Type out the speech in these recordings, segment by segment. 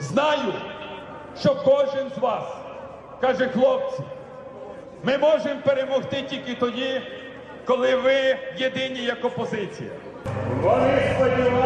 Знаю, що кожен з вас каже, хлопці, ми можемо перемогти тільки тоді, коли ви єдині як опозиція. Вони сподівалися,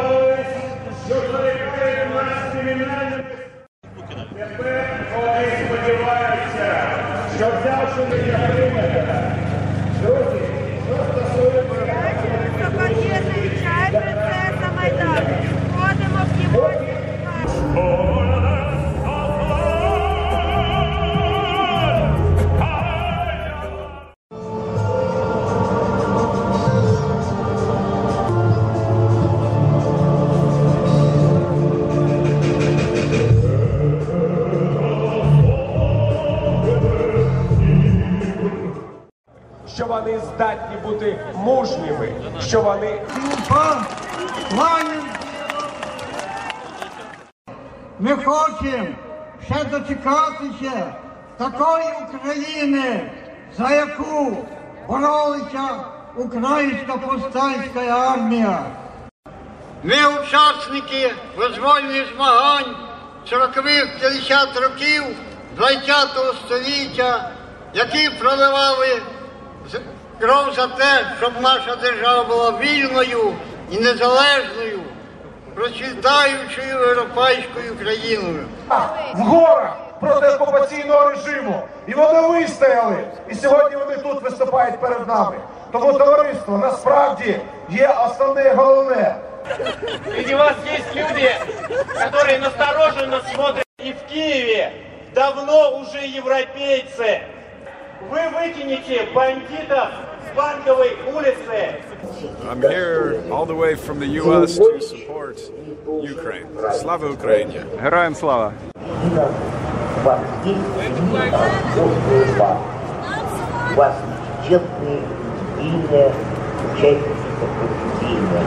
що вони здатні бути мужніми, що вони Ми хочемо ще дочекатися такої України, за яку боролися українська повстанська армія. Ми учасники визвольних змагань 40-х 50 років 20 століття, які проливали кров за те, щоб наша держава була вільною і незалежною, процвітаючою європейською країною. в горах проти окупаційного режиму. І вони вистояли. І сьогодні вони тут виступають перед нами. Тому товариство насправді є основне і головне. Среди вас есть люди, которые настороженно смотрят и в Киеве давно уже европейцы. Вы выкинете бандитов с Банковой улицы. I'm here all the way from the U.S. to support Ukraine. Slava Ukraini! Героям слава! вас здесь не отсутствует вас. У вас честные, сильные участники подразделения,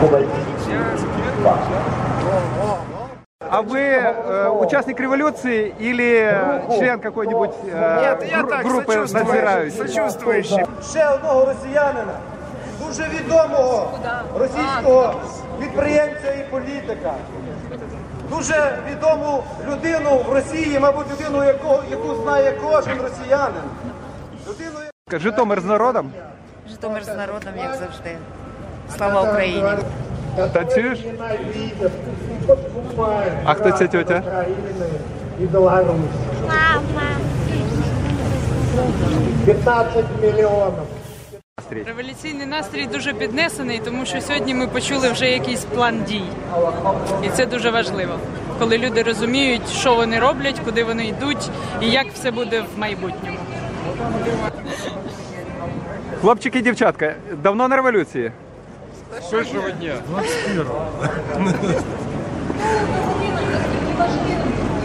руководители вас. А вы э, участник революции или член какой-нибудь э, гру- группы надзирающих? Сочувствующий! ще одного росіянина, дуже відомого російського підприємця і політика, дуже відому людину в Росії, мабуть, людину, яку, яку знає кожен росіянин. Людину, Житомир з народом? Житомир з народом, як завжди. Слава Україні! Танцюєш? А хто ця тетя? І Білорусь. Мама! 15 мільйонів. Революційний настрій дуже піднесений, тому що сьогодні ми почули вже якийсь план дій. І це дуже важливо, коли люди розуміють, що вони роблять, куди вони йдуть і як все буде в майбутньому. Хлопчики і дівчатка, давно на революції? Першого дня!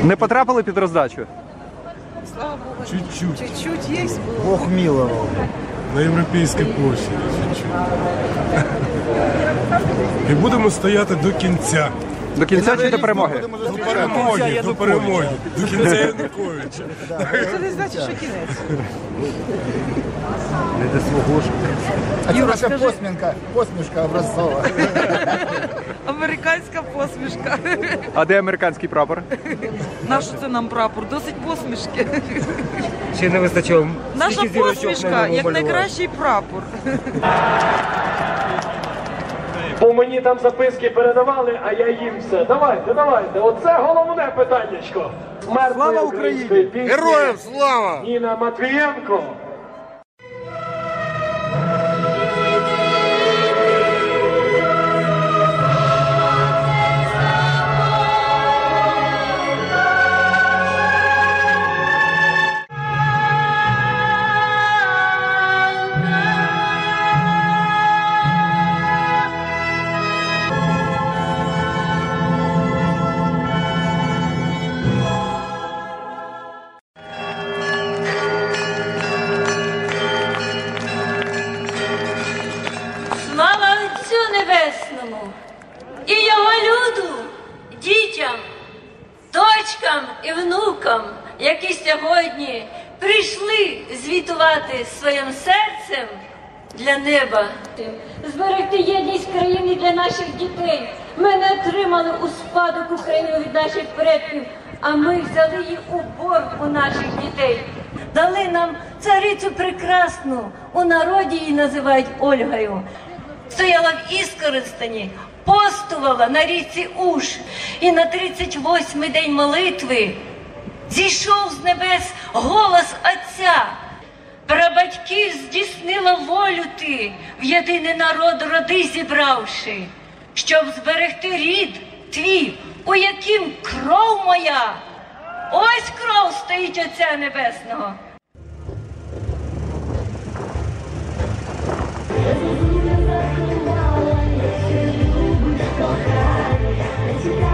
Не потрапили під роздачу? Чуть-чуть. Чуть-чуть є. Бог милував. На європейській площі. Чуть-чуть. І будемо стояти до кінця. До кінця чи до перемоги? До перемоги, до перемоги. До кінця Януковича. Це не значить, що кінець. А це наша посмінка, посмішка образцова. Американська посмішка. А де американський прапор? Нащо це нам прапор? Досить посмішки. ще не вистачило. Наша посмішка як найкращий прапор. Бо мені там записки передавали, а я їм все. Давайте, давайте. Оце головне питаннячко. Слава Україні! Героям слава! Ніна Матвієнко. Дітям, дочкам і внукам, які сьогодні прийшли звітувати своїм серцем для неба. зберегти єдність країни для наших дітей. Ми не отримали у спадок Україну від наших предків, а ми взяли її у борг у наших дітей. Дали нам царицю прекрасну, у народі її називають Ольгою. Стояла в Іскористані, постувала на річці Уж, і на 38-й день молитви зійшов з небес голос Отця. Прабатьків здійснила волю ти, в єдиний народ роди зібравши, щоб зберегти рід твій, у яким кров моя. Ось кров стоїть Отця Небесного. Tonight.